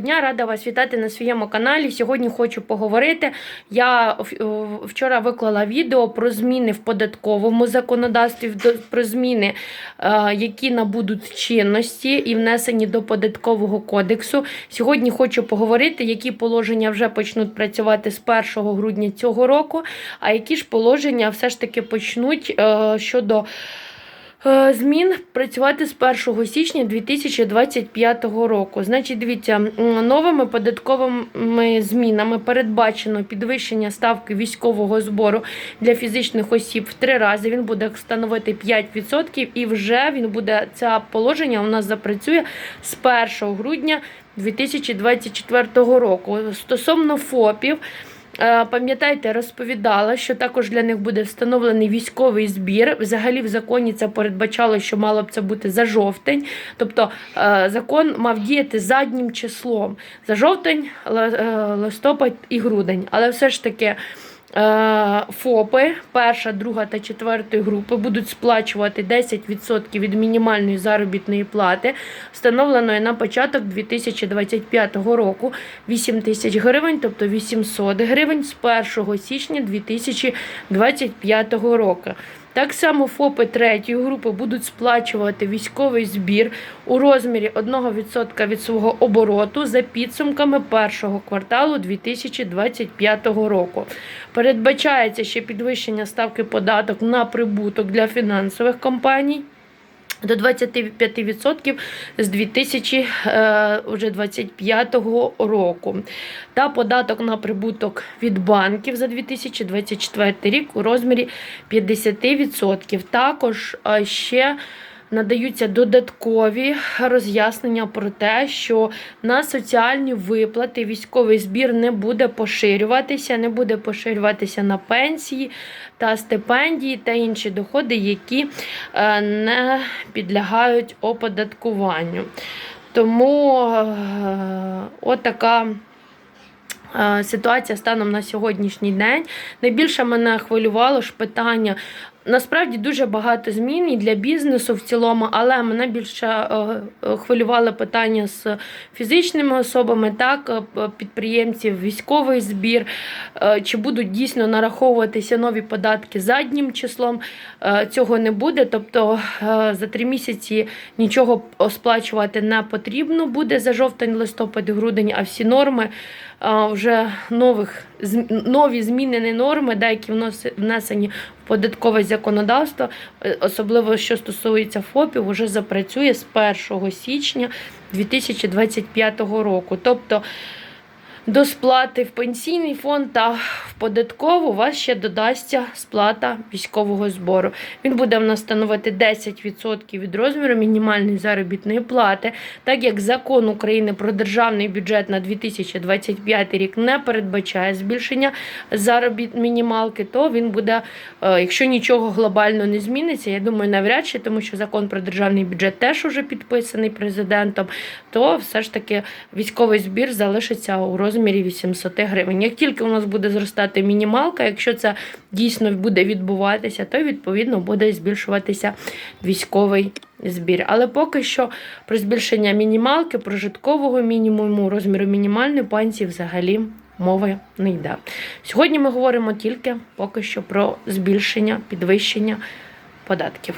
Дня рада вас вітати на своєму каналі. Сьогодні хочу поговорити. Я е, вчора виклала відео про зміни в податковому законодавстві, про зміни, е, які набудуть чинності і внесені до податкового кодексу. Сьогодні хочу поговорити, які положення вже почнуть працювати з 1 грудня цього року, а які ж положення все ж таки почнуть е, щодо. Е, Змін працювати з 1 січня 2025 року. Значить, дивіться, новими податковими змінами передбачено підвищення ставки військового збору для фізичних осіб в три рази. Він буде становити 5% і вже він буде це положення у нас запрацює з 1 грудня 2024 року. Стосовно ФОПів. Е, Пам'ятаєте, розповідала, що також для них буде встановлений військовий збір. Взагалі в законі це передбачало, що мало б це бути за жовтень. Тобто е, закон мав діяти заднім числом за жовтень, е, листопад і грудень. Але все ж таки. Е, ФОПи перша, друга та четвертої групи будуть сплачувати 10% від мінімальної заробітної плати, встановленої на початок 2025 року 8 тисяч гривень, тобто 800 гривень з 1 січня 2025 року. Так само ФОПи третьої групи будуть сплачувати військовий збір у розмірі 1% від свого обороту за підсумками першого кварталу 2025 року. Передбачається ще підвищення ставки податок на прибуток для фінансових компаній. До 25% з 2025 року. Та податок на прибуток від банків за 2024 рік у розмірі 50%. Також ще надаються додаткові роз'яснення про те, що на соціальні виплати військовий збір не буде поширюватися, не буде поширюватися на пенсії та стипендії та інші доходи, які е, не підлягають оподаткуванню. Тому е, отака. е, Ситуація станом на сьогоднішній день. Найбільше мене хвилювало ж питання. Насправді дуже багато змін і для бізнесу в цілому, але мене більше е, е, хвилювало питання з фізичними особами, так, е, підприємців, військовий збір, чи будуть дійсно нараховуватися нові податки заднім числом. Цього не буде. Тобто за три місяці нічого сплачувати не потрібно буде за жовтень, листопад, грудень, а всі норми вже нових нові змінені норми, да, які внесені податкове законодавство, е, особливо що стосується ФОПів, вже запрацює з 1 січня 2025 року. Тобто до сплати в пенсійний фонд та в податкову у вас ще додасться сплата військового збору. Він буде в нас становити 10% від розміру мінімальної заробітної плати, так як закон України про державний бюджет на 2025 рік не передбачає збільшення заробіт мінімалки, то він буде, е, якщо нічого глобально не зміниться, я думаю, навряд чи, тому що закон про державний бюджет теж уже підписаний президентом, то все ж таки військовий збір залишиться у розмірі 800 гривень. Як тільки у нас буде зростати мінімалка, якщо це дійсно буде відбуватися, то відповідно буде збільшуватися військовий збір. Але поки що про збільшення мінімалки, прожиткового мінімуму, розміру мінімальної пенсії взагалі мови не йде. Сьогодні ми говоримо тільки поки що про збільшення, підвищення податків.